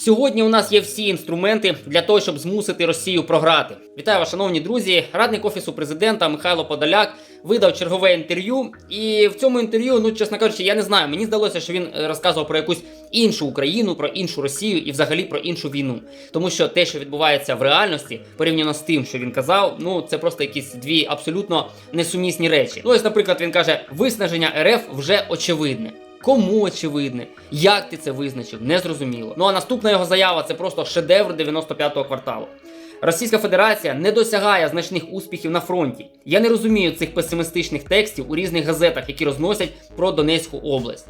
Сьогодні у нас є всі інструменти для того, щоб змусити Росію програти. Вітаю вас, шановні друзі. Радник офісу президента Михайло Подоляк видав чергове інтерв'ю. І в цьому інтерв'ю, ну чесно кажучи, я не знаю. Мені здалося, що він е, розказував про якусь іншу Україну, про іншу Росію і взагалі про іншу війну. Тому що те, що відбувається в реальності, порівняно з тим, що він казав, ну це просто якісь дві абсолютно несумісні речі. Ну ось, наприклад, він каже: виснаження РФ вже очевидне. Кому очевидне? Як ти це визначив? Незрозуміло. Ну а наступна його заява це просто шедевр 95-го кварталу. Російська Федерація не досягає значних успіхів на фронті. Я не розумію цих песимістичних текстів у різних газетах, які розносять про Донецьку область.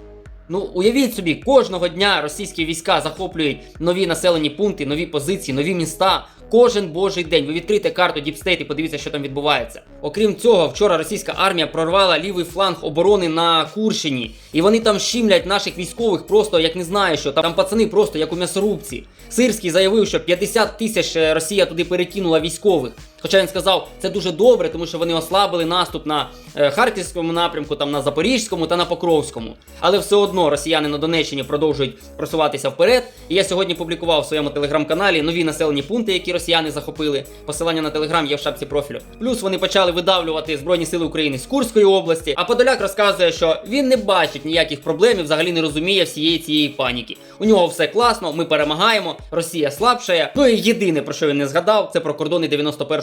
Ну, уявіть собі, кожного дня російські війська захоплюють нові населені пункти, нові позиції, нові міста. Кожен божий день. Ви відкрите карту Діпстейт і подивіться, що там відбувається. Окрім цього, вчора російська армія прорвала лівий фланг оборони на Курщині. І вони там щімлять наших військових просто як не знаю що. Там пацани просто як у м'ясорубці. Сирський заявив, що 50 тисяч е, Росія туди перекинула військових. Хоча він сказав, це дуже добре, тому що вони ослабили наступ на е, Харківському напрямку, там на Запорізькому та на Покровському. Але все одно росіяни на Донеччині продовжують просуватися вперед. І я сьогодні публікував в своєму телеграм-каналі нові населені пункти, які росіяни захопили. Посилання на телеграм є в шапці профілю. Плюс вони почали видавлювати Збройні Сили України з Курської області. А Подоляк розказує, що він не бачить ніяких проблем і взагалі не розуміє всієї цієї паніки. У нього все класно, ми перемагаємо, Росія слабшає. Ну і єдине, про що він не згадав, це про кордони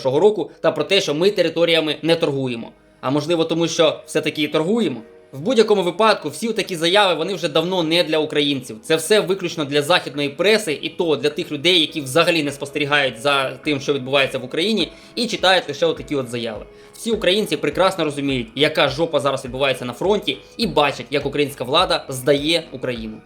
91-го року та про те, що ми територіями не торгуємо. А можливо, тому що все-таки і торгуємо. В будь-якому випадку всі такі заяви вони вже давно не для українців. Це все виключно для західної преси, і то для тих людей, які взагалі не спостерігають за тим, що відбувається в Україні, і читають лише отакі от заяви. Всі українці прекрасно розуміють, яка жопа зараз відбувається на фронті, і бачать, як українська влада здає Україну.